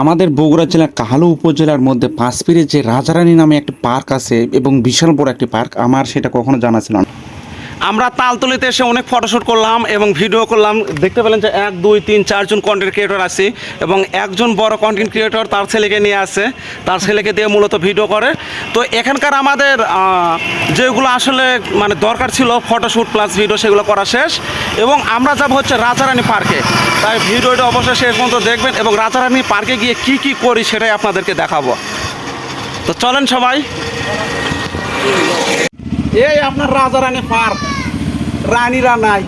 আমাদের বগুড়া জেলার কাহালু উপজেলার মধ্যে পাঁচপিরে যে রাজারানী নামে একটি পার্ক আছে এবং বিশাল বড় একটি পার্ক, আমার সেটা কখনো জানা ছিল না। আমরা তালতলিতে এসে অনেক ফটোশ্যুট করলাম এবং ভিডিও করলাম। দেখতে পেলেন যে এক, দুই, তিন চারজন কন্টেন্ট ক্রিয়েটর আছে এবং একজন বড় কন্টেন্ট ক্রিয়েটর তার ছেলেকে নিয়ে আসে তার ছেলেকে দিয়ে মূলত ভিডিও করে। তো এখানকার আমাদের যেগুলো আসলে মানে দরকার ছিল ফটোশ্যুট প্লাস ভিডিও সেগুলো করা শেষ। এবং আমরা যাব হচ্ছে রাজারানী পার্কে তাই ভিডিওটা অবশ্যই শেষ পর্যন্ত দেখবেন এবং রাজারানী পার্কে গিয়ে কি কি করি সেটাই আপনাদেরকে দেখাবো। তো চলেন সবাই। এই আপনার রাজা রানী পার্ক রানীরা নাই।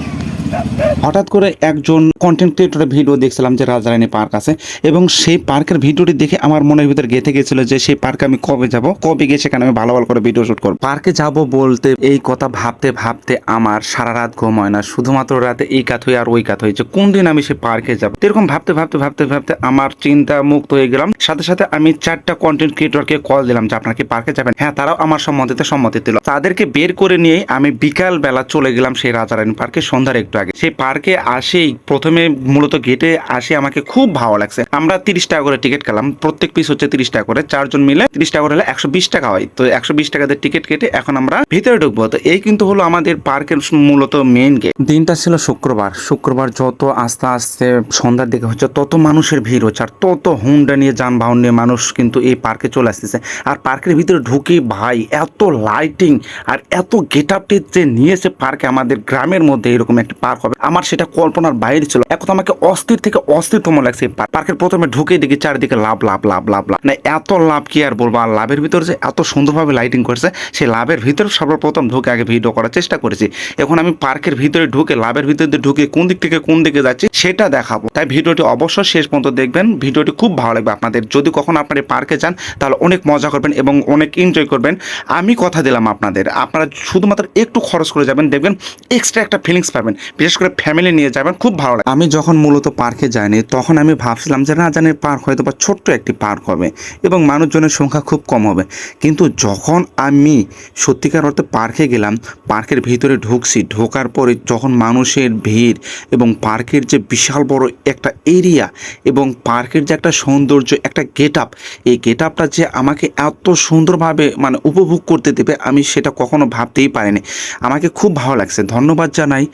হঠাৎ করে একজন কন্টেন্ট ক্রিয়েটরের ভিডিও দেখছিলাম যে রাজারানী পার্ক আছে এবং সেই পার্কের ভিডিওটি দেখে আমার মনের ভিতরে গেঁথে গেছিল যে সেই পার্কে আমি কবে যাব, কবে গিয়ে সেখানে আমি ভালো ভালো করে ভিডিও শুট করব। পার্কে যাব বলতে এই কথা ভাবতে ভাবতে আমার সারা রাত ঘুম হয় না, শুধুমাত্র রাতে এই কাত হয়ে আর ওই কাত হয়েছে। কোন দিন আমি সেই পার্কে যাব? এরকম ভাবতে ভাবতে ভাবতে ভাবতে আমার চিন্তা মুক্ত হয়ে গেলাম। সাথে সাথে আমি চারটা কন্টেন্ট ক্রিয়েটরকে কল দিলাম যে, আপনারা কি পার্কে যাবেন? হ্যাঁ তারাও আমার সম্মতিতে সম্মতি দিল। তাদেরকে বের করে নিয়ে আমি বিকাল বেলা চলে গেলাম সেই রাজারানী পার্কে সন্ধ্যার একটু আগে সেই পার্কে আসেই প্রথমে মূলত গেটে আসে আমাকে খুব ভালো লাগছে। আমরা তিরিশ টাকা করে টিকিট খেলাম। প্রত্যেক পিস হচ্ছে তিরিশ টাকা করে। চারজন মিলে তিরিশ টাকা করে হলে একশো বিশ টাকা হয়। তো একশো বিশ টাকাতে টিকিট কেটে এখন আমরা ভিতরে ঢুকবো। তো এই কিন্তু হলো আমাদের পার্কের মূলত মেইন গেট দিনটা ছিল শুক্রবার। শুক্রবার যত আস্তে আস্তে সন্ধ্যার দিকে হচ্ছে তত মানুষের ভিড় হচ্ছে। আর তত হুন্ডা নিয়ে, যানবাহন নিয়ে মানুষ কিন্তু এই পার্কে চলে আসতেছে। আর পার্কের ভিতরে ঢুকে ভাই, এত লাইটিং আর এত গেট আপটি যে নিয়েছে পার্কে আমাদের গ্রামের মধ্যে এরকম একটি পার্ক হবে। আমার সেটা কল্পনার বাইরে ছিল। এখন আমাকে অস্থির থেকে অস্থিরতম লাগছে। পার্ক। পার্কের প্রথমে ঢুকে দেখি চারিদিকে লাভ লাভ লাভ লাভ লাভ। মানে এত লাভ কি আর বলব? আর লাভের ভিতরে যে এত সুন্দরভাবে লাইটিং করেছে, সেই লাভের ভিতরে সর্বপ্রথম ঢুকে আগে ভিডিও করার চেষ্টা করেছি। এখন আমি পার্কের ভিতরে ঢুকে, লাভের ভিতরে ঢুকে কোন দিক থেকে কোন দিকে যাচ্ছি, সেটা দেখাবো। তাই ভিডিওটি অবশ্যই শেষ পর্যন্ত দেখবেন। ভিডিওটি খুব ভালো লাগবে আপনাদের। যদি কখনো আপনার পার্কে যান, তাহলে অনেক মজা করবেন এবং অনেক এনজয় করবেন। আমি কথা দিলাম আপনাদের। আপনারা শুধুমাত্র একটু খরচ করে যাবেন। দেখবেন এক্সট্রা একটা ফিলিংস পাবেন। বিশেষ করে ফ্যামিলি নিয়ে যাবেন, খুব ভালো লাগে। আমি যখন মূলত পার্কে যাইনি, তখন আমি ভাবছিলাম যে রাজানের পার্ক হয়তো বা ছোট্ট একটি পার্ক হবে এবং মানুষজনের সংখ্যা খুব কম হবে। কিন্তু যখন আমি সত্যিকার অর্থে পার্কে গেলাম, পার্কের ভিতরে ঢুকছি, ঢোকার পরে যখন মানুষের ভিড় এবং পার্কের যে বিশাল বড় একটা এরিয়া এবং পার্কের যে একটা সৌন্দর্য, একটা গেট আপ এই গেট আপটা যে আমাকে এত সুন্দরভাবে মানে উপভোগ করতে দেবে, আমি সেটা কখনো ভাবতেই পারিনি। আমাকে খুব ভালো লাগছে। ধন্যবাদ জানাই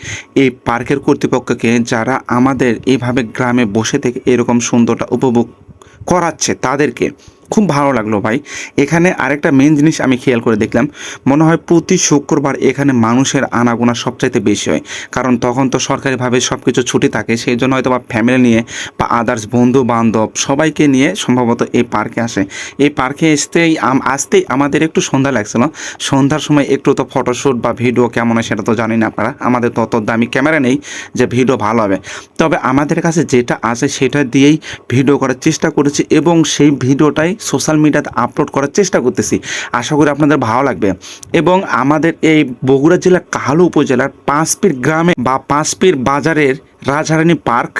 এই পার্কের কর্তৃপক্ষকে যারা আমাদের এভাবে গ্রামে বসে থেকে এরকম সুন্দরটা উপভোগ করাচ্ছে তাদেরকে খুব ভালো লাগল ভাই। এখানে আরেকটা মেন জিনিস আমি খেয়াল করে দেখলাম, মনে হয় প্রতি শুক্রবার এখানে মানুষের আনাগোনা সবচাইতে বেশি হয়। কারণ তখন তো সরকারিভাবে সব কিছু ছুটি থাকে সেই জন্য হয়তো বা ফ্যামিলি নিয়ে বা আদার্স বন্ধু বান্ধব সবাইকে নিয়ে সম্ভবত এই পার্কে আসে। এই পার্কে আসতেই আসতেই আমাদের একটু সন্ধ্যা লাগছিল। সন্ধ্যার সময় একটু তো ফটোশ্যুট বা ভিডিও কেমন হয় সেটা তো জানি না আপনারা, আমাদের তত দামি ক্যামেরা নেই যে ভিডিও ভালো হবে। তবে আমাদের কাছে যেটা আছে সেটা দিয়েই ভিডিও করার চেষ্টা করেছি এবং সেই ভিডিওটাই সোশ্যাল মিডিয়াতে আপলোড করার চেষ্টা করতেছি। আশা করি আপনাদের ভালো লাগবে। এবং আমাদের এই বগুড়া জেলার কাহালু উপজেলার পাঁচপির গ্রামে বা পাঁচপির বাজারের রাজারানী পার্ক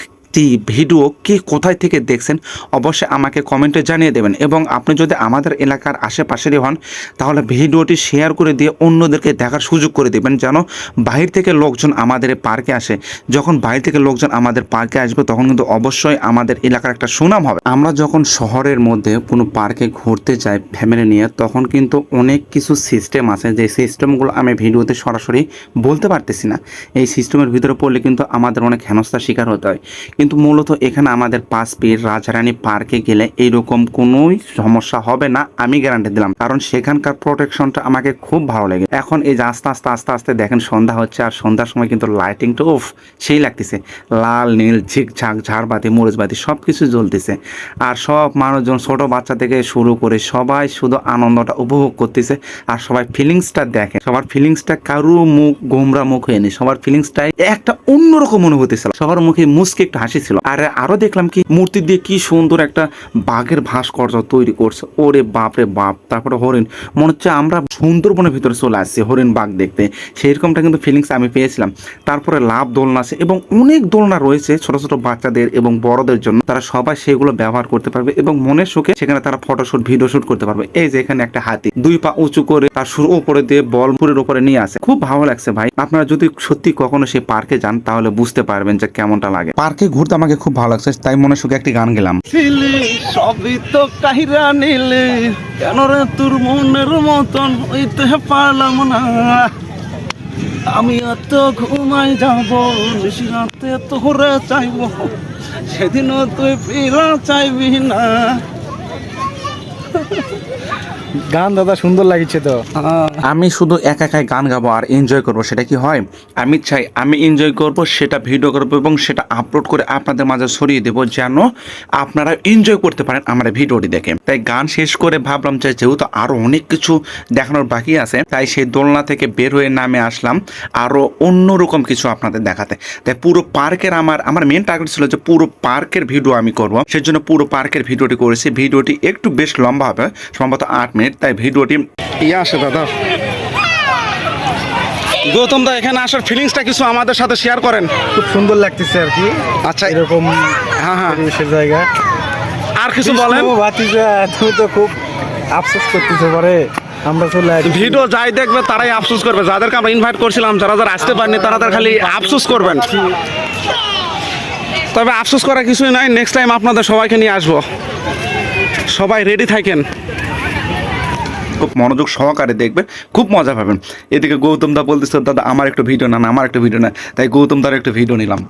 ভিডিও কে কোথায় থেকে দেখছেন, অবশ্যই আমাকে কমেন্টে জানিয়ে দেবেন। এবং আপনি যদি আমাদের এলাকার আশেপাশেরই হন, তাহলে ভিডিওটি শেয়ার করে দিয়ে অন্যদেরকে দেখার সুযোগ করে দেবেন, যেন বাইরে থেকে লোকজন আমাদের পার্কে আসে। যখন বাইরে থেকে লোকজন আমাদের পার্কে আসবে, তখন কিন্তু অবশ্যই আমাদের এলাকার একটা সুনাম হবে। আমরা যখন শহরের মধ্যে কোনো পার্কে ঘুরতে যাই ফ্যামিলি নিয়ে, তখন কিন্তু অনেক কিছু সিস্টেম আছে। যে সিস্টেমগুলো আমি ভিডিওতে সরাসরি বলতে পারতেছি না। এই সিস্টেমের ভিতরে পড়লে কিন্তু আমাদের অনেক হেনস্থার শিকার হতে হয়। কিন্তু মূলত এখানে আমাদের পাঁচ পীর রাজারানী পার্কে গেলে এইরকম কোনোই সমস্যা হবে না, আমি গ্যারান্টি দিলাম। কারণ সেখানকার প্রোটেকশনটা আমাকে খুব ভালো লাগে। এখন এই যে আস্তে আস্তে আস্তে আস্তে দেখেন সন্ধ্যা হচ্ছে আর সন্ধ্যার সময় কিন্তু লাইটিংটা উফ, সেই লাগতেছে। লাল, নীল, ঝিকঝাক, ঝাড়বাতি, মরিচবাতি সব কিছু জ্বলতেছে। আর সব মানুষজন, ছোট বাচ্চা থেকে শুরু করে সবাই শুধু আনন্দটা উপভোগ করতেছে। আর সবাই ফিলিংসটা দেখে সবার ফিলিংসটা কারু মুখ গোমরা মুখ হয়নি। সবার ফিলিংসটাই একটা অন্যরকম অনুভূতি ছিল। সবার মুখে মুসকে একটা হাসি ছিল। আর আরও দেখলাম কি, মূর্তি দিয়ে কি সুন্দর একটা বাঘের ভাস্কর্য তৈরি করছে। ওরে বাপ রে বাপ, তারপরে হরিণ। মনে হচ্ছে আমরা সুন্দরবনের ভিতরে চলে আসছি, হরিণ বাঘ দেখতে। সেইরকমটা কিন্তু ফিলিংস আমি পেয়েছিলাম। তারপরে লাভ দোলনা আছে এবং অনেক দোলনা রয়েছে ছোট ছোট বাচ্চাদের এবং বড়দের জন্য। তারা সবাই সেগুলো ব্যবহার করতে পারবে এবং মনের সুখে সেখানে তারা ফটোশুট ভিডিও শুট করতে পারবে। এই যে এখানে একটা হাতি, দুই পা উঁচু করে তার সুর উপরে দিয়ে বল পুরের উপরে নিয়ে আসে। খুব ভালো লাগছে ভাই। আপনারা যদি সত্যি কখনো সেই পার্কে যান, তাহলে বুঝতে পারবেন যে কেমনটা লাগে। পার্কে ঘুরতে আমাকে খুব ভালো লাগছে, তাই মনে সুখে একটি গান গেলাম। সবই তো কাহিরা নিলে, কেন রে তোর মনের মতন হইতে পারলাম না? আমি এত ঘুমাই যাব নিশিরাতে তোরে চাইব, সেদিনও তুই ফিরা চাইবি না। গান দাদা সুন্দর লাগিছে তো। আমি শুধু একা একাই গান গাবো আর এনজয় করব, সেটা কি হয়? আমি চাই, আমি এনজয় করব, সেটা ভিডিও করব এবং সেটা আপলোড করে আপনাদের মাঝে ছড়িয়ে দেবো যেন আপনারা এনজয় করতে পারেন আমার ভিডিওটি দেখে। তাই গান শেষ করে ভাবলাম যে যেহেতু আরও অনেক কিছু দেখানোর বাকি আছে, তাই সেই দোলনা থেকে বের হয়ে নামে আসলাম আরও অন্যরকম কিছু আপনাদের দেখাতে। তাই পুরো পার্কের আমার আমার মেন টার্গেট ছিল যে পুরো পার্কের ভিডিও আমি করব। সেই জন্য পুরো পার্কের ভিডিওটি করেছি। ভিডিওটি একটু বেশ লম্বা হবে, সম্ভবত আট মিনিট তাই ভিডিওটি ইয়ে আসে দাদা। গৌতম দা এখানে আসার ফিলিংসটা কিছু আমাদের সাথে শেয়ার করেন। খুব সুন্দর লাগতেছে আর কি। আচ্ছা এরকম হ্যাঁ হ্যাঁ। পরিবেশের জায়গা। আর কিছু বলেন? ভাতিজা তুমি তো খুব আফসোস করতেছো পারে আমরা চলে আসি ভিডিও যাই দেখবে তারাই আফসোস করবে। যাদেরকে আমরা ইনভাইট করছিলাম যারা যারা আসতে পারেনি তারা তারা খালি আফসোস করবেন। তবে আফসোস করার কিছুই নাই। নেক্সট টাইম আপনাদের সবাইকে নিয়ে আসব। সবাই রেডি থাকেন। খুব মনোযোগ সহকারে দেখবেন, খুব মজা পাবেন। এদিকে গৌতম দা বলতেছে, দাদা, আমার একটু ভিডিও না আমার একটু ভিডিও না তাই গৌতম দার একটু ভিডিও নিলাম।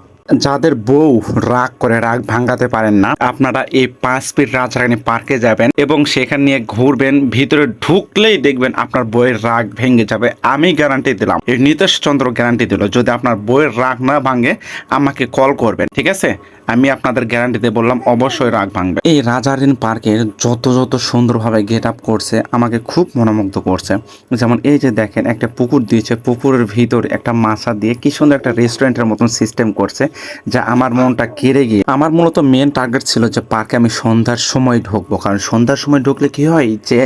যাদের বউ রাগ করে, রাগ ভাঙাতে পারেন না, আপনারা এই পাঁচ ফিট রাজরানী পার্কে যাবেন এবং সেখানে নিয়ে ঘুরবেন, ভিতরে ঢুকলেই দেখবেন আপনার বইয়ের রাগ ভেঙে যাবে। আমি গ্যারান্টি দিলাম। এই নীতিশ চন্দ্র গ্যারান্টি দিল, যদি আপনার বইয়ের রাগ না ভাঙে, আমাকে কল করবেন, ঠিক আছে? আমি আপনাদের গ্যারান্টিতে বললাম, অবশ্যই রাগ ভাঙবে। এই রাজারিন পার্কের যত যত সুন্দরভাবে গেট আপ করছে, আমাকে খুব মনোমুগ্ধ করছে। যেমন এই যে দেখেন, একটা পুকুর দিয়েছে, পুকুরের ভিতর একটা মাছা দিয়ে কি সুন্দর একটা রেস্টুরেন্টের মতন সিস্টেম করছে। যা আমার মনটা কেড়ে গিয়ে আমার মূলত মেন টার্গেট ছিল যে পার্কে আমি সন্ধ্যার সময় ঢুকবো। কারণ সন্ধ্যার সময় ঢুকলে কি হয় যে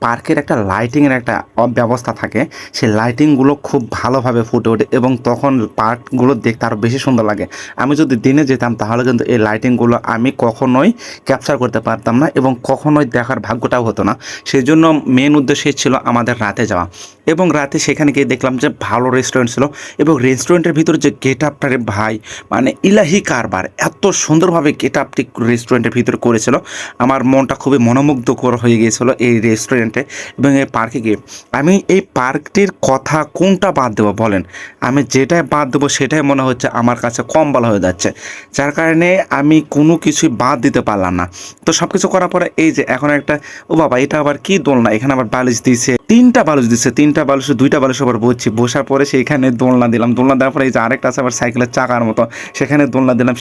পার্কের একটা লাইটিংয়ের একটা ব্যবস্থা থাকে। সেই লাইটিংগুলো খুব ভালোভাবে ফুটে ওঠে এবং তখন পার্কগুলো দেখতে আরও বেশি সুন্দর লাগে। আমি যদি দিনে যেতাম তাহলে কিন্তু এই লাইটিংগুলো আমি কখনোই ক্যাপচার করতে পারতাম না এবং কখনোই দেখার ভাগ্যটাও হতো না। সেই জন্য মেন উদ্দেশ্যই ছিল আমাদের রাতে যাওয়া। এবং রাতে সেখানে গিয়ে দেখলাম যে ভালো রেস্টুরেন্ট ছিল এবং রেস্টুরেন্টের ভিতরে যে গেট আপটারে ভাই মানে ইলাহি কারবার, এত সুন্দরভাবে গেট আপটি রেস্টুরেন্টের ভিতরে করেছিল। আমার মনটা খুবই মনোমুগ্ধকর হয়ে গিয়েছিল এই রেস্টুরেন্টে এবং এই পার্কে গিয়ে, আমি এই পার্কটির কথা কোনটা বাদ দেবো বলেন? আমি যেটাই বাদ দেবো সেটাই মনে হচ্ছে আমার কাছে কম বলা হয়ে যাচ্ছে। যার কারণে আমি কোনো কিছুই বাদ দিতে পারলাম না। তো সব কিছু করার পরে এই যে এখন একটা, ও বাবা, এটা আবার কি দোলনা? এখানে আবার বালিশ দিছে, তিনটা বালিশ দিচ্ছে তিনটা বালিশে, দুইটা বালিশ আবার বসছি। বসার পরে সেইখানে দোলনা দিলাম। দোলনা দেওয়ার পরে এই যে আরেকটা আছে আবার সাইকেলের চাকার মতো, সেখানে দোলনা দিলাম।